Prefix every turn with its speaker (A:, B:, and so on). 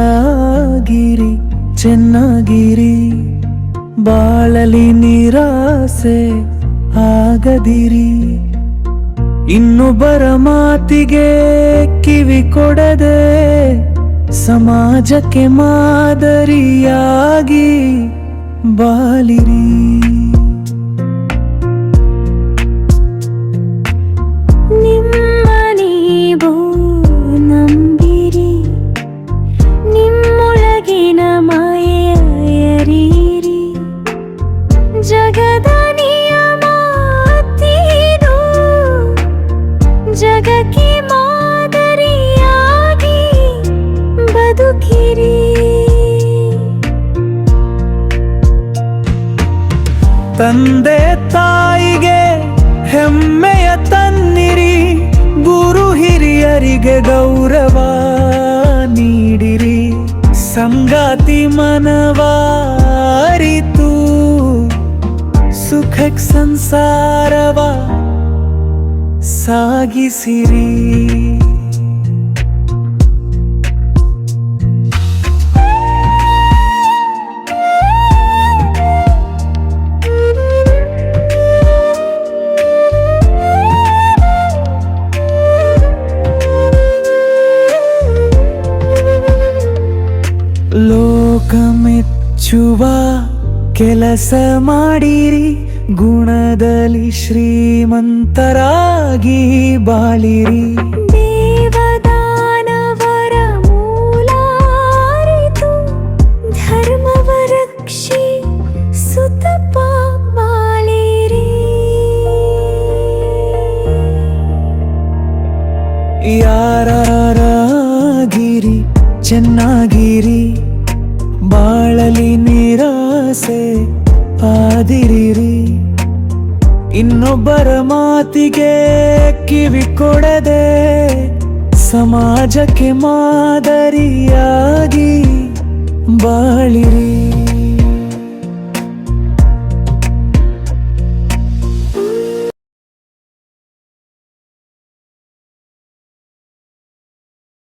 A: ಯಾರಾರಾಗಿರಿ ಚೆನ್ನಾಗಿರಿ ಬಾಳಲಿ ನಿರಾಸೆ ಆಗದಿರಿ. ಇನ್ನೊಬ್ಬರ ಮಾತಿಗೆ ಕಿವಿ ಕೊಡದೆ ಸಮಾಜಕ್ಕೆ ಮಾದರಿಯಾಗಿ ಬಾಲಿರಿ
B: ನಿಮ್ಮ ನೀವು ನಂಬಿರಿ. ನಿಮ್ಮೊಳಗಿನ ಮಾಯರಿರಿ ಜಗದ ನಿಯಮ ಜಗಕ್ಕೆ ಮಾದರಿಯಾಗಿ ಬದುಕಿರಿ.
A: ತಂದೆ ತಾಯಿಗೆ ಹೆಮ್ಮೆಯ ತನ್ನಿರಿ ಗುರು ಹಿರಿಯರಿಗೆ ಗೌರವ ನೀಡಿರಿ. ಸಂಗಾತಿ ಮನವಾರಿತು ಸುಖಕ್ ಸಂಸಾರವ ಸಾಗಿಸಿರಿ. ಲೋಕ ಮೆಚ್ಚುವ ಕೆಲಸ ಮಾಡಿರಿ ಗುಣದಲ್ಲಿ ಶ್ರೀಮಂತರಾಗಿ ಬಾಳಿರಿ.
B: ದೇವದಾನವರ ಮೂಲಾರಿತು ಧರ್ಮವ ರಕ್ಷಿ ಸುತಪ ಮಾಲೇರಿ
A: ಯಾರಾರಾಗಿರಿ ಚೆನ್ನಾಗಿರಿ. ಬಾಳಲಿ ನಿರಾಸೆ ಆದಿರಿರಿ ಇನ್ನೊಬ್ಬರ ಮಾತಿಗೆ ಕಿವಿ ಕೊಡದೆ ಸಮಾಜಕ್ಕೆ ಮಾದರಿಯಾಗಿ ಬಾಳಿರಿ.